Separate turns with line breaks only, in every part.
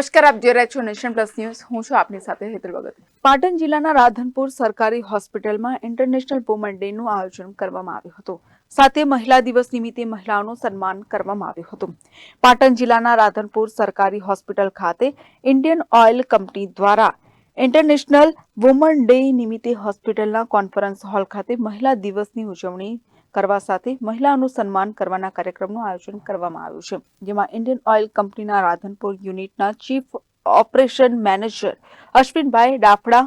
નમસ્કાર, આપ જોઈ રહ્યા છો નેશન પ્લસ ન્યૂઝ. હું છું આપની સાથે હેતલ ભગત. પાટણ જિલ્લાના રાધનપુર સરકારી હોસ્પિટલમાં ઇન્ટરનેશનલ વુમન ડે નું આયોજન કરવામાં આવ્યું હતું. સાથે મહિલા દિવસ નિમિત્તે મહિલાઓનું સન્માન કરવામાં આવ્યું હતું. પાટણ જિલ્લાના રાધનપુર સરકારી હોસ્પિટલ ખાતે ઇન્ડિયન ઓઇલ કંપની દ્વારા ઇન્ટરનેશનલ વુમન ડે નિમિત્તે હોસ્પિટલના કોન્ફરન્સ હોલ ખાતે મહિલા દિવસની ઉજવણી કરવા સાથે મહિલાઓનું સન્માન કરવાના કાર્યક્રમનું આયોજન કરવામાં આવ્યું છે. જેમાં ઇન્ડિયન ઓઇલ કંપનીના રાધનપુર યુનિટના chief operation manager Ashwinbhai Dafda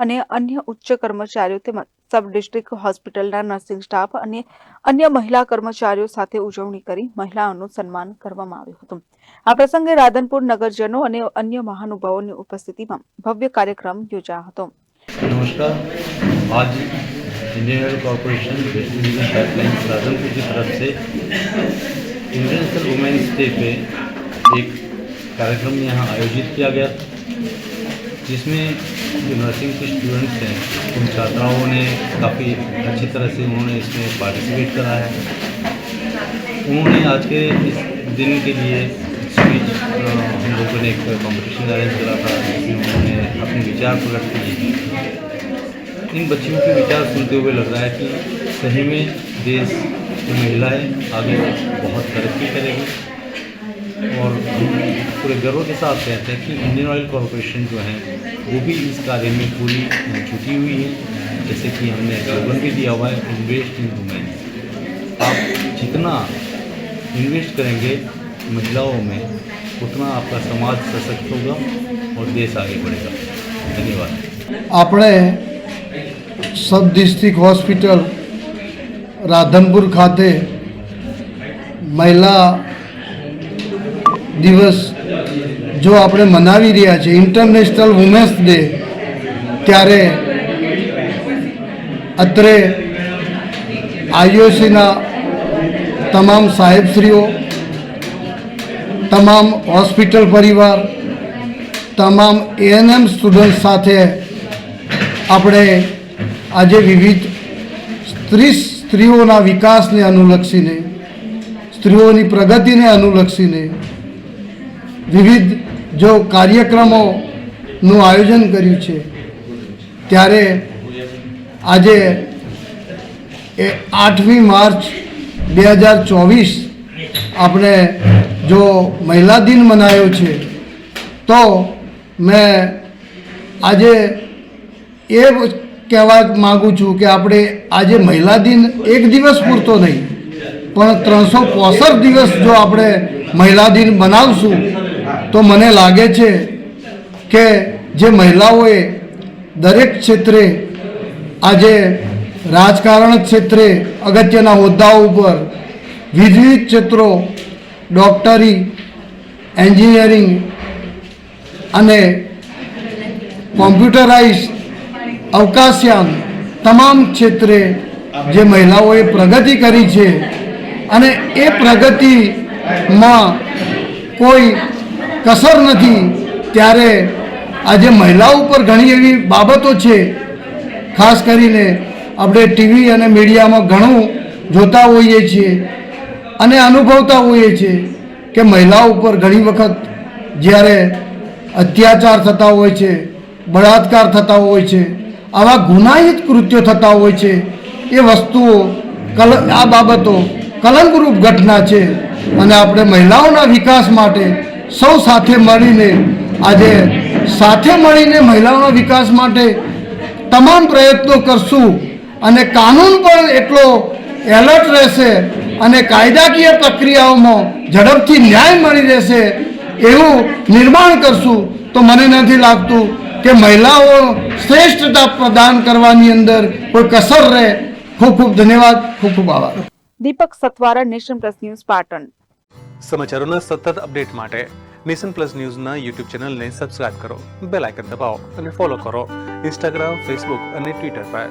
અને અન્ય ઉચ્ચ કર્મચારીઓ તેમજ સબ ડિસ્ટ્રિક્ટ હોસ્પિટલના નર્સિંગ સ્ટાફ અને અન્ય મહિલા કર્મચારીઓ સાથે ઉજવણી કરી મહિલાઓનું સન્માન કરવામાં આવ્યું હતું. આ પ્રસંગે રાધનપુર નગરજનો અને અન્ય મહાનુભાવોની ઉપસ્થિતિમાં ભવ્ય કાર્યક્રમ યોજાયો હતો.
નમસ્કાર. આજ ऑयल कॉरपोरेशन पाइपलाइन राधनपुर की तरफ़ से। इंटरनेशनल वुमेंस डे पे एक कार्यक्रम यहाँ आयोजित किया गया, जिसमें जो नर्सिंग के स्टूडेंट्स हैं, उन छात्राओं ने काफ़ी अच्छी तरह से उन्होंने इसमें पार्टिसिपेट करा है। उन्होंने आज के इस दिन के लिए स्पीच हम लोगों ने एक कॉम्पिटिशन अरेंज करा था, जिसमें उन्होंने अपने विचार प्रकट किए। इन बच्चियों के विचार सुनते हुए लग रहा है कि सही में देश की महिलाएं आगे बहुत तरक्की करेगी और हम पूरे गर्व के साथ कहते हैं कि इंडियन ऑयल कॉरपोरेशन जो है वो भी इस कार्य में पूरी जुटी हुई है जैसे कि हमने स्लोगन भी दिया हुआ है इन्वेस्ट इन वुमेन आप जितना इन्वेस्ट करेंगे महिलाओं में उतना आपका समाज सशक्त होगा और देश आगे बढ़ेगा धन्यवाद
આપણે સબ ડિસ્ટ્રિક્ટ હોસ્પિટલ રાધનપુર ખાતે મહિલા દિવસ જો આપણે મનાવી રહ્યા છીએ ઇન્ટરનેશનલ વુમેન્સ ડે ત્યારે અત્રે આઈઓસીના તમામ સાહેબશ્રીઓ, તમામ હોસ્પિટલ પરિવાર, તમામ એએનએમ સ્ટુડન્ટ સાથે આપણે આજે વિવિધ સ્ત્રી સ્ત્રીઓના વિકાસને અનુલક્ષીને, સ્ત્રીઓની પ્રગતિને અનુલક્ષીને વિવિધ જો કાર્યક્રમોનું આયોજન કર્યું છે, ત્યારે આજે એ આઠમી માર્ચ બે હજાર ચોવીસ આપણે જો મહિલા દિન મનાયો છે, તો મેં આજે એ કહેવા માગું છું કે આપણે આજે મહિલા દિન એક દિવસ પૂરતો નહીં, પણ ત્રણસો પોસઠ દિવસ જો આપણે મહિલા દિન બનાવશું તો મને લાગે છે કે જે મહિલાઓએ દરેક ક્ષેત્રે આજે રાજકારણ ક્ષેત્રે અગત્યના હોદ્દાઓ ઉપર વિવિધ ક્ષેત્રો, ડૉક્ટરી, એન્જિનિયરિંગ અને કોમ્પ્યુટરાઇઝ અવકાશયાન તમામ ક્ષેત્રે જે મહિલાઓએ પ્રગતિ કરી છે અને એ પ્રગતિમાં કોઈ કસર નથી, ત્યારે આજે મહિલાઓ ઉપર ઘણી એવી બાબતો છે. ખાસ કરીને આપણે ટીવી અને મીડિયામાં ઘણું જોતા હોઈએ છીએ અને અનુભવતા હોઈએ છીએ કે મહિલાઓ ઉપર ઘણી વખત જ્યારે અત્યાચાર થતા હોય છે, બળાત્કાર થતા હોય છે આવા ગુનાહિત કૃત્યો થતા હોય છે. એ વસ્તુઓ કલ, આ બાબતો કલંકરૂપ ઘટના છે અને આપણે મહિલાઓના વિકાસ માટે સૌ સાથે મળીને, આજે સાથે મળીને મહિલાઓના વિકાસ માટે તમામ પ્રયત્નો કરશું અને કાનૂન પણ એટલો એલર્ટ રહેશે અને કાયદાકીય પ્રક્રિયાઓમાં ઝડપથી ન્યાય મળી રહેશે એવું નિર્માણ કરશું. તો મને નથી લાગતું કે મહિલાઓ શ્રેષ્ઠતા પ્રદાન કરવાની અંદર કોઈ કસર રહે ખૂબ ખૂબ ધન્યવાદ ખૂબ ખૂબ આભાર.
Deepak Satvara nation plus news Patan.
સમાચારોના સતત અપડેટ માટે નેશન પ્લસ ન્યૂઝના યુટ્યુબ ચેનલને સબસ્ક્રાઇબ કરો બેલ આઇકન દબાવો અને ફોલો કરો ઇન્સ્ટાગ્રામ ફેસબુક અને ટ્વિટર પર.